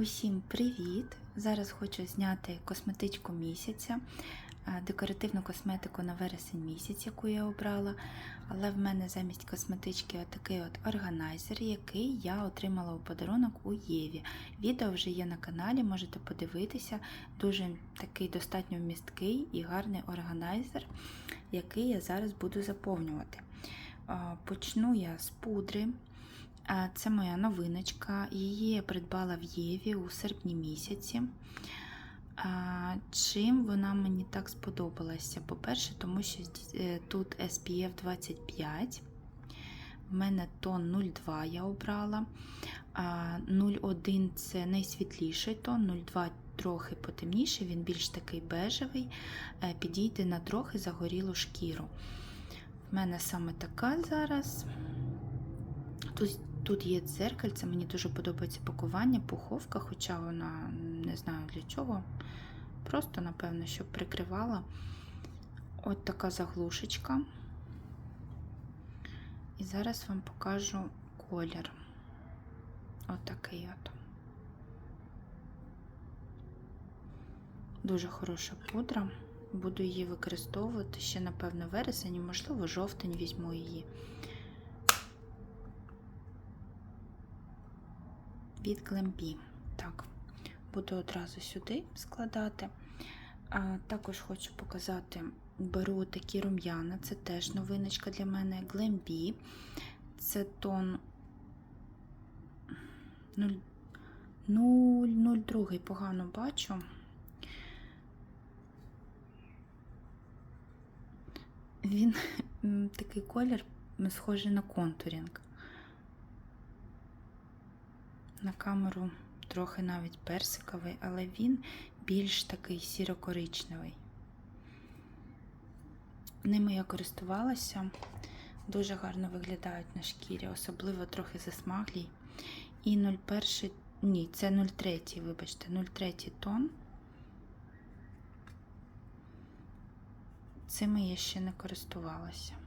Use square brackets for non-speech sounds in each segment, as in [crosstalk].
Усім привіт! Зараз хочу зняти косметичку місяця, е, декоративну косметику на вересень місяць, яку я обрала. Але в мене замість косметички отакий от органайзер, який я отримала у подарунок у Єві. Відео вже є на каналі, можете подивитися. Дуже такий достатньо вмісткий і гарний органайзер, який я зараз буду заповнювати. Е, Почну я з пудри. Це моя новиночка. Її я придбала в Єві у серпні місяці. Чим вона мені так сподобалася? По-перше, тому що е, тут SPF 25. В мене тон 02 я обрала. 01 це найсвітліший тон, 02 трохи потемніший, він більш такий бежевий, е, підійде на трохи загорілу шкіру. В мене саме така зараз. Тут Тут є дзеркальце, мені дуже подобається пакування, пуховка, хоча вона не знаю для чого. Просто, напевно, щоб прикривала. От така заглушечка. І зараз вам покажу колір. От такий от. Дуже хороша пудра. Буду її використовувати ще, напевно, вересень, можливо, жовтень візьму її. Від Глембі. Так, буду одразу сюди складати. А, Також хочу показати, беру такі рум'яна, це теж новиночка для мене. Глембі. Це тон 002 погано бачу. Він такий колір схожий на контурінг. На камеру трохи навіть персиковий, але він більш такий сіро-коричневий. Ними я користувалася, дуже гарно виглядають на шкірі, особливо трохи засмаглій. І 01, ні, це 03, вибачте, 03 тон. Цими я ще не користувалася.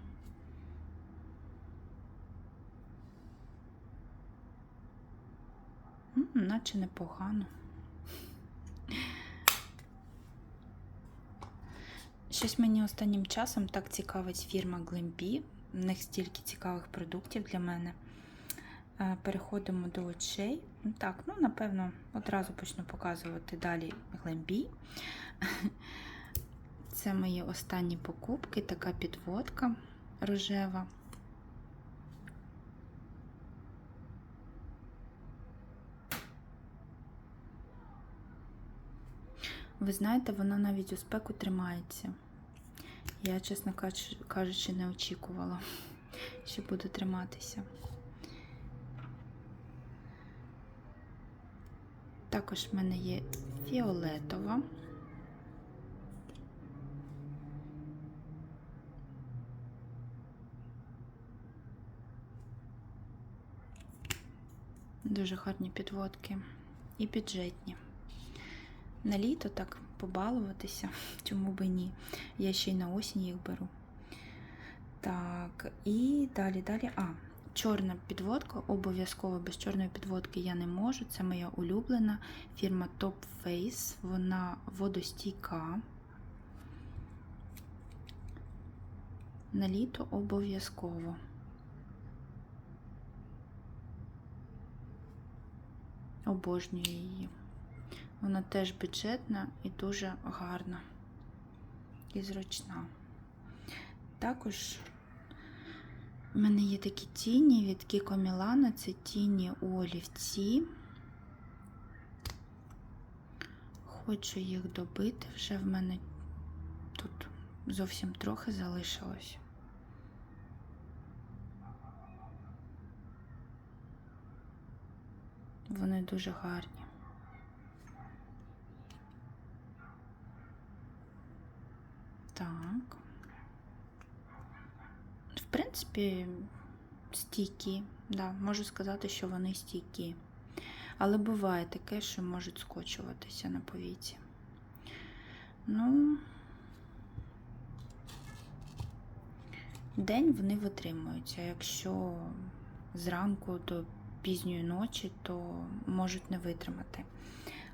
Наче непогано. Щось мені останнім часом так цікавить фірма Glambi. В них стільки цікавих продуктів для мене. Е, Переходимо до очей. Так, ну, напевно, одразу почну показувати далі Glambi. [laughs] Це мої останні покупки, така підводка рожева. Ви знаєте, вона навіть у спеку тримається. Я, чесно кажучи, не очікувала, що буде триматися. Також в мене є фіолетова. Дуже гарні підводки і бюджетні. На літо так побалуватися, [laughs] чому би ні. Я ще й на осінь їх беру. Так, і далі, далі. А, чорна підводка, обов'язково без чорної підводки я не можу. Це моя улюблена фірма Top Face. Вона водостійка. На літо обов'язково. Обожнюю її. Вона теж бюджетна і дуже гарна і зручна. Також в мене є такі тіні від Кіко Мілана, це тіні у олівці. Хочу їх добити, вже в мене тут зовсім трохи залишилось. Вони дуже гарні. Так. В принципі, стійкі, да, можу сказати, що вони стійкі. Але буває таке, що можуть скочуватися на повіці. Ну, день вони витримуються. Якщо зранку до пізньої ночі, то можуть не витримати.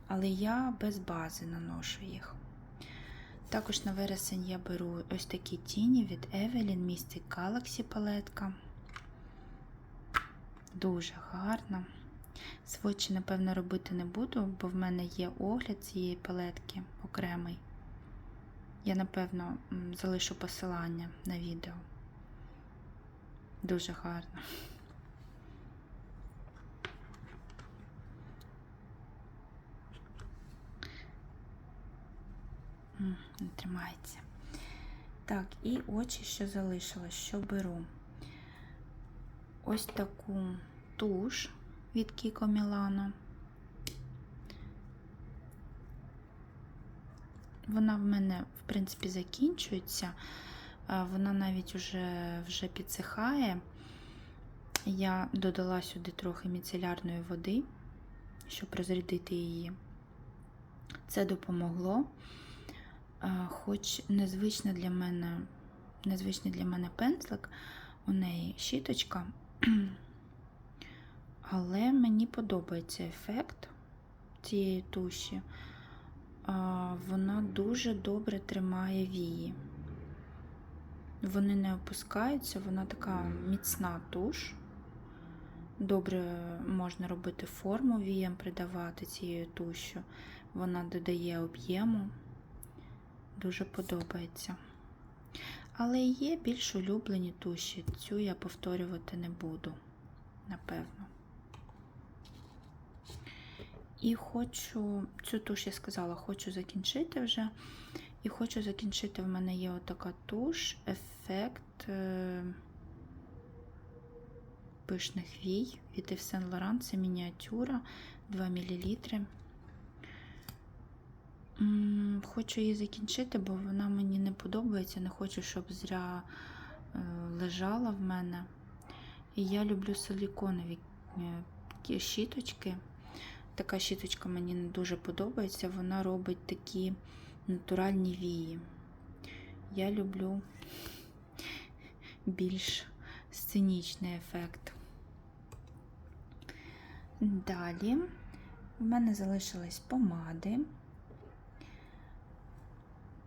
Але я без бази наношу їх. Також на вересень я беру ось такі тіні від Evelyn Mystic Galaxy палетка. Дуже гарна. Сводчі, напевно, робити не буду, бо в мене є огляд цієї палетки окремий. Я, напевно, залишу посилання на відео. Дуже гарно. Не тримається. Так, і очі, що залишилось, що беру. Ось таку туш від Кіко Мілано. Вона в мене, в принципі, закінчується. Вона навіть вже, вже підсихає. Я додала сюди трохи міцелярної води, щоб розрядити її. Це допомогло. Хоч незвична для мене, незвичний для мене пензлик, у неї щіточка, [clears throat] але мені подобається ефект цієї туші. Вона дуже добре тримає вії. Вони не опускаються, вона така міцна туш. Добре можна робити форму віям, придавати цією тушю. Вона додає об'єму. Дуже подобається. Але є більш улюблені туші. Цю я повторювати не буду, напевно. І хочу, цю туш я сказала, хочу закінчити вже. І хочу закінчити, в мене є отака туш, ефект е, пишних вій від Yves Saint це мініатюра 2 мл. Хочу її закінчити, бо вона мені не подобається. Не хочу, щоб зря е, лежала в мене. І я люблю силіконові е, щіточки. Така щіточка мені не дуже подобається. Вона робить такі натуральні вії. Я люблю більш сценічний ефект. Далі в мене залишились помади.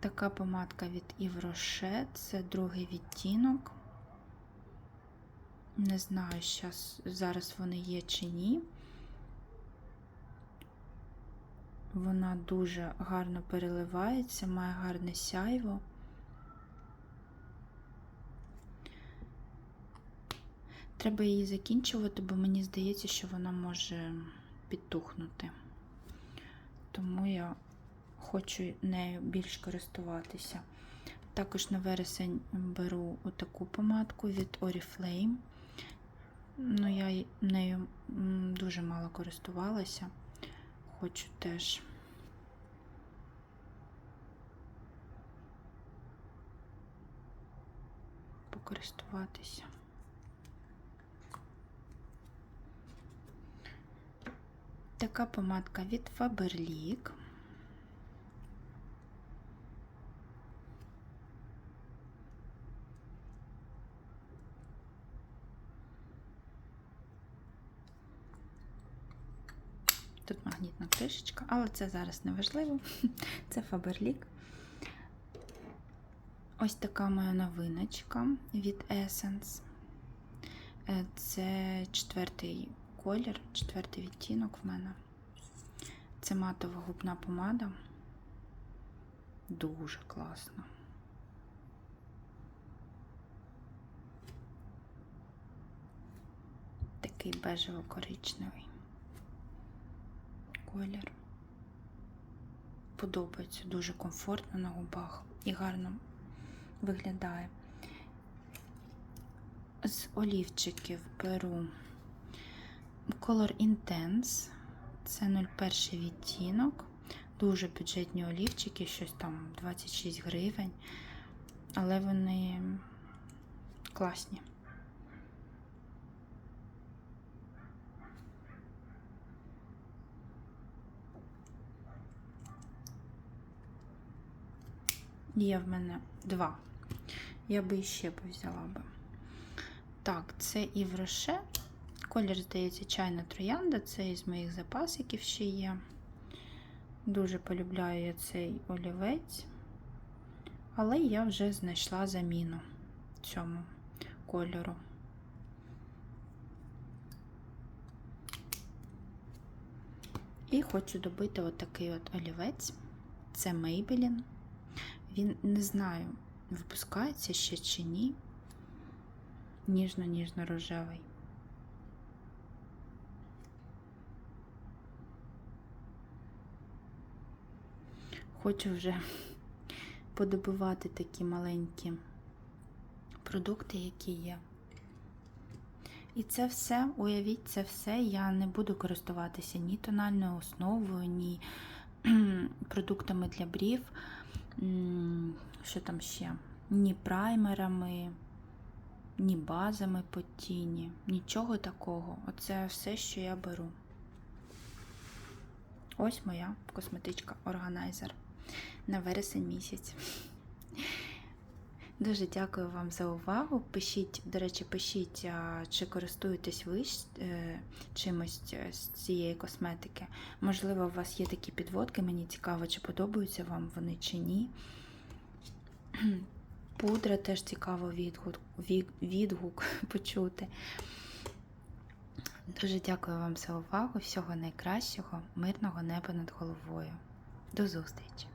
Така помадка від Rocher, це другий відтінок. Не знаю, зараз вони є чи ні. Вона дуже гарно переливається, має гарне сяйво. Треба її закінчувати, бо мені здається, що вона може підтухнути. Тому я хочу нею більш користуватися. Також на вересень беру отаку помадку від Oriflame. Ну, я нею дуже мало користувалася. Хочу теж. Покористуватися. Така помадка від Faberlic. Тут магнітна кришечка, але це зараз не важливо. [laughs] Це Faberlic. Ось така моя новиночка від Essence. Е, Це четвертий колір, четвертий відтінок в мене. Це матова губна помада. Дуже класно. Такий бежево-коричневий колір. Подобається, дуже комфортно на губах і гарно виглядає. З олівчиків беру Color Intense, це 01 відтінок, дуже бюджетні олівчики, щось там 26 гривень, але вони класні. Є в мене два. Я би іще б взяла би. Так, це Івроше Колір, здається, чайна троянда. Це із моїх запасиків ще є. Дуже полюбляю я цей олівець. Але я вже знайшла заміну цьому кольору. І хочу добити отакий от олівець. Це Maybelline. Він не знаю, випускається ще чи ні. Ніжно-ніжно-рожевий. Хочу вже [laughs] подобивати такі маленькі продукти, які є. І це все, уявіть, це все я не буду користуватися ні тональною основою, ні [clears throat] продуктами для брів, що там ще, ні праймерами, ні базами по тіні, нічого такого. Оце все, що я беру. Ось моя косметичка органайзер на вересень місяць. Дуже дякую вам за увагу. Пишіть, до речі, пишіть, чи користуєтесь ви е, чимось е, з цієї косметики. Можливо, у вас є такі підводки, мені цікаво, чи подобаються вам вони чи ні. [clears throat] Пудра теж цікаво відгук, відгук [laughs] почути. Дуже дякую вам за увагу. Всього найкращого, мирного неба над головою. До зустрічі!